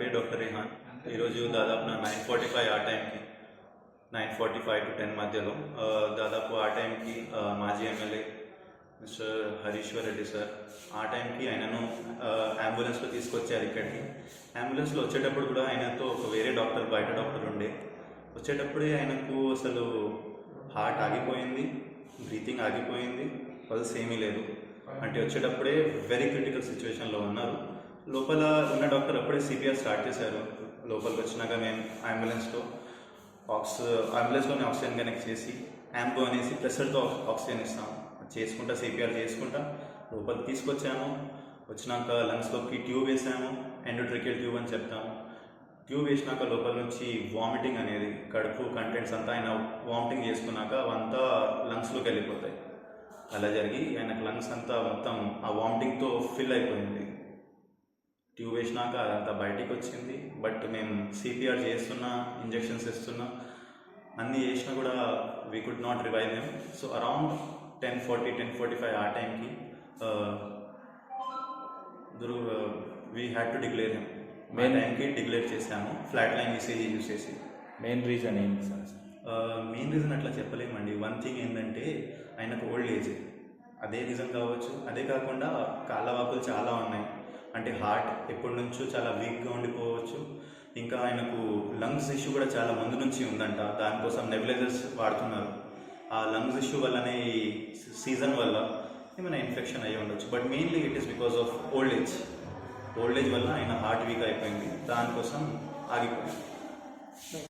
ఈరోజు దాదాపు నా నైన్ ఫార్టీ ఫైవ్ ఆ టైంకి nine forty five to ten మధ్యలో దాదాపు ఆ టైంకి మాజీ MLA mister Harishwar Reddy sir ఆ టైంకి ఆయనను అంబులెన్స్లో తీసుకొచ్చారు ఇక్కడికి. అంబులెన్స్లో వచ్చేటప్పుడు కూడా ఆయనతో ఒక వేరే డాక్టర్ బయట డాక్టర్ ఉండే. వచ్చేటప్పుడే ఆయనకు అసలు హార్ట్ ఆగిపోయింది బ్రీతింగ్ ఆగిపోయింది పల్స్ ఏమీ లేదు. అంటే వచ్చేటప్పుడే వెరీ క్రిటికల్ సిచ్యువేషన్లో ఉన్నారు. లోపల ఉన్న డాక్టర్ అప్పుడే సిపిఆర్ స్టార్ట్ చేశారు. లోపలికి వచ్చినాక మేము అంబులెన్స్లో ఆక్స్ అంబులెన్స్లోనే ఆక్సిజన్ కనెక్ట్ చేసి యాంబో అనేసి ప్రెషర్తో ఆక్సిజన్ ఇస్తాం. చేసుకుంటా సిపిఆర్ చేసుకుంటా లోపలికి తీసుకొచ్చాము వచ్చినాక లంగ్స్లోకి ట్యూబ్ వేసాము. ఎండోట్రికల్ ట్యూబ్ అని చెప్తాము ట్యూబ్ వేసినాక లోపల నుంచి వామిటింగ్ అనేది కడుపు కంటెంట్స్ అంతా ఆయన వామిటింగ్ చేసుకున్నాక అవంతా లంగ్స్లోకి వెళ్ళిపోతాయి. అలా జరిగి ఆయనకు లంగ్స్ అంతా మొత్తం ఆ వామిటింగ్తో ఫిల్ అయిపోయింది. ట్యూబ్ వేసినాక అదంతా బయటికి వచ్చింది. బట్ మేము సిపిఆర్ చేస్తున్నా ఇంజెక్షన్స్ ఇస్తున్నా అన్నీ చేసినా కూడా వీ కుడ్ నాట్ రివైవ్ మేము so around ten forty ten forty five ఆ టైంకి Durg we had to declare him main టైంకి డిక్లేర్ చేశాము. ఫ్లాట్ లైన్ ఈసీజీ యూస్ చేసి. మెయిన్ రీజన్ ఏంటి సార్? మెయిన్ రీజన్ అట్లా చెప్పలేమండి. వన్ థింగ్ ఏంటంటే ఆయనకు ఓల్డ్ ఏజ్ అదే రీజన్ కావచ్చు. అదే కాకుండా కాళ్ళ వాపులు చాలా ఉన్నాయి. అంటే హార్ట్ ఎప్పటి నుంచో చాలా వీక్గా ఉండిపోవచ్చు. ఇంకా ఆయనకు లంగ్స్ ఇష్యూ కూడా చాలా ముందు నుంచి ఉందంట. దానికోసం నెబిలైజర్స్ వాడుతున్నారు. ఆ లంగ్స్ ఇష్యూ వల్లనే ఈ సీజన్ వల్ల ఏమైనా ఇన్ఫెక్షన్ అయ్యి ఉండొచ్చు. But mainly it is because of old age old age వల్ల ఆయన హార్ట్ వీక్ అయిపోయింది. దానికోసం ఆగిపోయింది